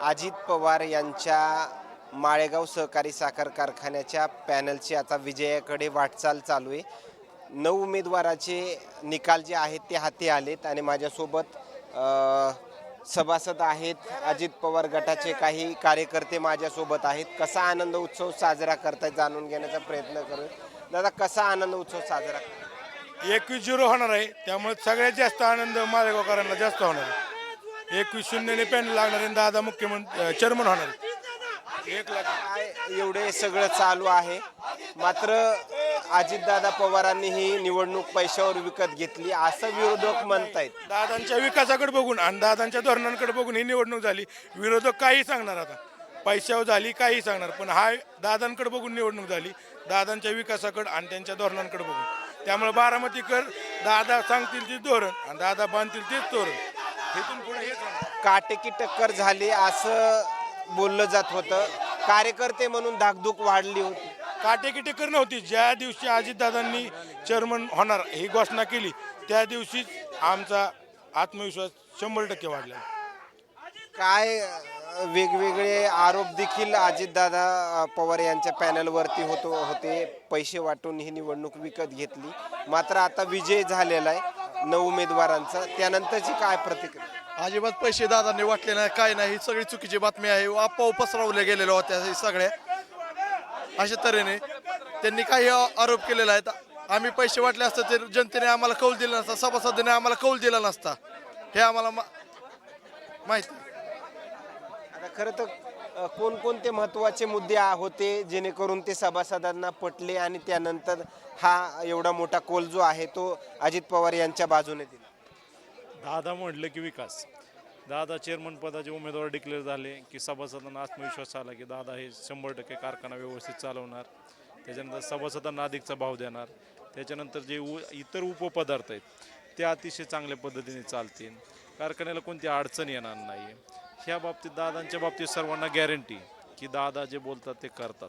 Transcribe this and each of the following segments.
अजित पवार यांच्या माळेगाव सहकारी साखर कारखान्याच्या पॅनलची आता विजयाकडे वाटचाल चालू आहे. नऊ उमेदवाराचे निकाल जे आहेत ते हाती आलेत आणि माझ्यासोबत सभासद आहेत अजित पवार गटाचे काही कार्यकर्ते माझ्यासोबत आहेत. कसा आनंद उत्सव साजरा करताय जाणून घेण्याचा प्रयत्न करू. दादा कसा आनंद उत्सव साजरा? एकवीस झिरो होणार आहे. त्यामुळे सगळ्यात जास्त आनंद मालेगावकरांना जास्त होणार आहे. एकवीस शून्यने पॅन लागणार आणि दादा मुख्यमंत्री चेअरमन होणार. एक लाख एवढे सगळं चालू आहे. मात्र अजितदादा पवारांनी ही निवडणूक पैशावर विकत घेतली. असं विरोधक म्हणतायत. दादांच्या विकासाकडे बघून आणि दादांच्या धोरणांकडे बघून ही निवडणूक झाली. विरोधक काही सांगणार आता. पैशावर झाली काही सांगणार. पण हा दादांकडे बघून निवडणूक झाली. दादांच्या विकासाकडे आणि त्यांच्या धोरणांकडे बघून. त्यामुळे बारामतीकर दादा सांगतील ते धोरण आणि दादा बांधतील तेच धोरण. काटेकी टक्कर झाली असं बोललं जात होतं. कार्यकर्ते म्हणून धाकधूक वाढली होती. काटेकी टेकर नव्हती. ज्या दिवशी अजितदादांनी चेअरमन होणार ही घोषणा केली त्या दिवशीच आमचा आत्मविश्वास शंभर टक्के वाढला. काय वेगवेगळे आरोप देखील अजितदादा पवार यांच्या पॅनलवरती होतो होते. पैसे वाटून ही निवडणूक विकत घेतली. मात्र आता विजय झालेला आहे. नऊ उमेदवारांचा. त्यानंतरची काय प्रतिक्रिया? अजिबात पैसे दादांनी वाटले नाही काय नाही. ही सगळी चुकीची बातमी आहे. अप्पा पसरवल्या गेलेल्या होत्या हे सगळ्या अशा तऱ्हेने त्यांनी काही आरोप केलेला आहे आम्ही पैसे वाटले असतं तर जनतेने आम्हाला कौल दिला नसता. सभासदाने आम्हाला कौल दिला नसता. हे आम्हाला मा- माहिती आता खरं तर कोणकोणते महत्त्वाचे मुद्दे होते जेणेकरून ते सभासदांना पटले आणि त्यानंतर हा एवढा मोठा कोल जो आहे तो अजित पवार यांच्या बाजूने दिला? दादा म्हटलं की विकास. दादा चेअरमन पदाचे उमेदवार डिक्लेअर झाले की सभासदांना आत्मविश्वास आला की दादा हे शंभर टक्के कारखाना व्यवस्थित चालवणार. त्याच्यानंतर सभासदांना अधिकचा भाव देणार. त्याच्यानंतर जे उ इतर उपपदार्थ आहेत ते अतिशय चांगल्या पद्धतीने चालतील. कारखान्याला कोणती अडचण येणार नाही ह्या बाबतीत दादांच्या बाबतीत सर्वांना गॅरंटी की दादा जे बोलतात ते करतात.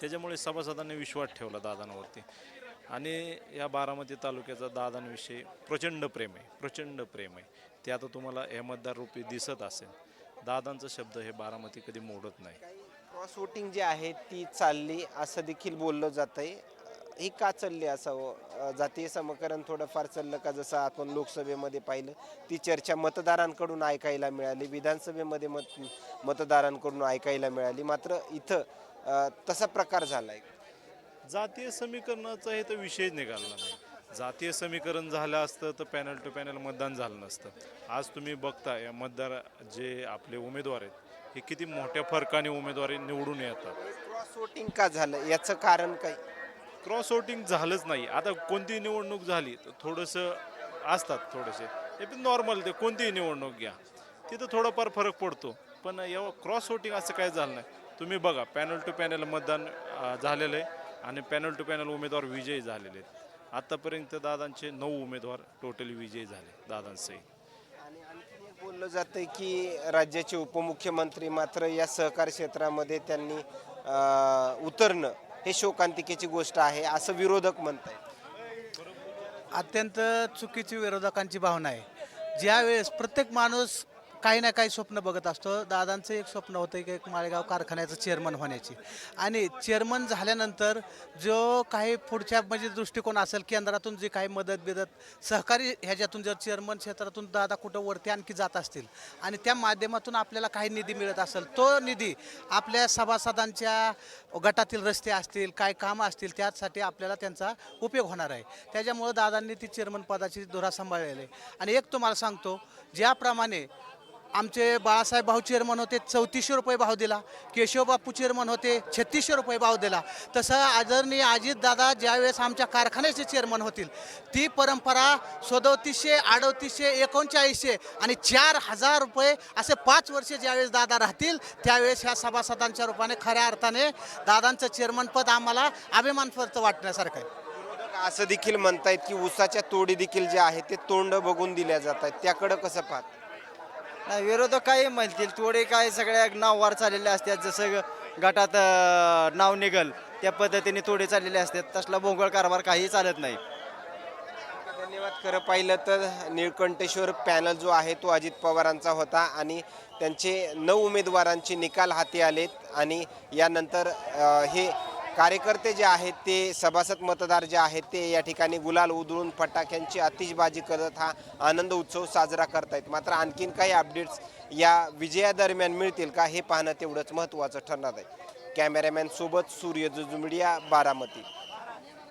त्याच्यामुळे सभासदांनी विश्वास ठेवला दादांवरती. आणि या बारामती तालुक्याचा दादांविषयी प्रचंड प्रेम आहे प्रचंड प्रेम आहे. ते आता तुम्हाला या रूपी दिसत असेल. दादांचा शब्द हे बारामती कधी मोडत नाही. क्रॉस वोटिंग जी आहे ती चालली असं देखील बोललं जात आहे ही का चालली असावं जातीय समीकरण थोडंफार चाललं का जसं आपण लोकसभेमध्ये पाहिलं ती चर्चा मतदारांकडून ऐकायला मिळाली विधानसभेमध्ये मत मतदारांकडून ऐकायला मिळाली. मात्र इथं तसा प्रकार झाला आहे जातीय समीकरणाचा हे तर विषय निघाला नाही. जातीय समीकरण झालं असतं तर पॅनल टू पॅनल मतदान झालं नसतं. आज तुम्ही बघता या मतदार जे आपले उमेदवार आहेत हे किती मोठ्या फरकाने उमेदवारी निवडून येतात. क्रॉस वोटिंग का झालं? याचं कारण काही क्रॉस वोटिंग झालंच नाही. आता कोणती निवडणूक झाली तर थोडंसं असतात थोडेसे. हे पण नॉर्मल ते कोणतीही निवडणूक घ्या. तिथं थोडाफार फरक पडतो. पण एवढं क्रॉस वोटिंग असं काय झालं नाही. तुम्ही बघा पॅनल टू पॅनल मतदान झालेलं आहे आणि पॅनल टू पॅनल उमेदवार विजयी झालेले आहेत. आत्तापर्यंत दादांचे नऊ उमेदवार टोटली विजयी झाले दादांसहित आणि आणखी एक बोललं जातं की राज्याचे उपमुख्यमंत्री मात्र या सहकार क्षेत्रामध्ये त्यांनी उतरणं हे शोकांतिकेची गोष्ट आहे असं विरोधक म्हणत आहेत अत्यंत चुकीची विरोधकांची भावना आहे. ज्यावेळेस प्रत्येक माणूस काही ना काही स्वप्न बघत असतो. दादांचं एक स्वप्न होतं की एक माळेगाव कारखान्याचं चेअरमन होण्याची. आणि चेअरमन झाल्यानंतर जो काही पुढच्या म्हणजे दृष्टिकोन असेल केंद्रातून जी काही मदत बिदत सहकारी ह्याच्यातून जर चेअरमन क्षेत्रातून दादा कुठं वरती आणखी जात असतील आणि त्या माध्यमातून आपल्याला काही निधी मिळत असेल तो निधी आपल्या सभासदांच्या गटातील रस्ते असतील काय कामं असतील त्यासाठी आपल्याला त्यांचा उपयोग होणार आहे. त्याच्यामुळं दादांनी ती चेअरमन पदाची धुरा सांभाळलेली आहे. आणि एक तुम्हाला सांगतो ज्याप्रमाणे आमचे बाळासाहेब भाऊ चेअरमन होते चौतीसशे रुपये भाव दिला. केशव बापू चेअरमन होते छत्तीसशे रुपये भाव दिला. तसं आदरणीय अजितदादा ज्यावेळेस आमच्या कारखान्याचे चेअरमन होतील ती परंपरा सदोतीसशे अडोतीसशे एकोणचाळीसशे आणि चार हजार रुपये असे पाच वर्षे ज्यावेळेस दादा राहतील त्यावेळेस ह्या सभासदांच्या रूपाने खऱ्या अर्थाने दादांचं चेअरमनपद आम्हाला अभिमानपद वाटण्यासारखं आहे. असं देखील म्हणतायत की ऊसाच्या तोडी देखील जे आहे ते तोंड बघून दिल्या जात आहेत त्याकडं कसं पाहत? नाही विरोधक काही म्हणतील? थोडे काय सगळ्या नाववार चाललेले असतात जसं गटात अं, नाव निघल त्या पद्धतीने थोडे चाललेले असतात. तसला भोंगळ कारभार काही चालत नाही. धन्यवाद. खरं पाहिलं तर निळकंठेश्वर पॅनल जो आहे तो अजित पवारांचा होता आणि त्यांचे नऊ उमेदवारांचे निकाल हाती आलेत आणि यानंतर अ, हे कार्यकर्ते जे आहेत ते सभासद मतदार जे आहेत ते या ठिकाणी गुलाल उधळून फटाक्यांची आतिषबाजी करत हा आनंद उत्सव साजरा करतायत. मात्र आणखीन काही अपडेट्स या विजयादरम्यान मिळतील का हे पाहणं तेवढंच महत्त्वाचं ठरणार आहे. कॅमेरामॅन सोबत सूर्य जुजुमिडिया बारामती.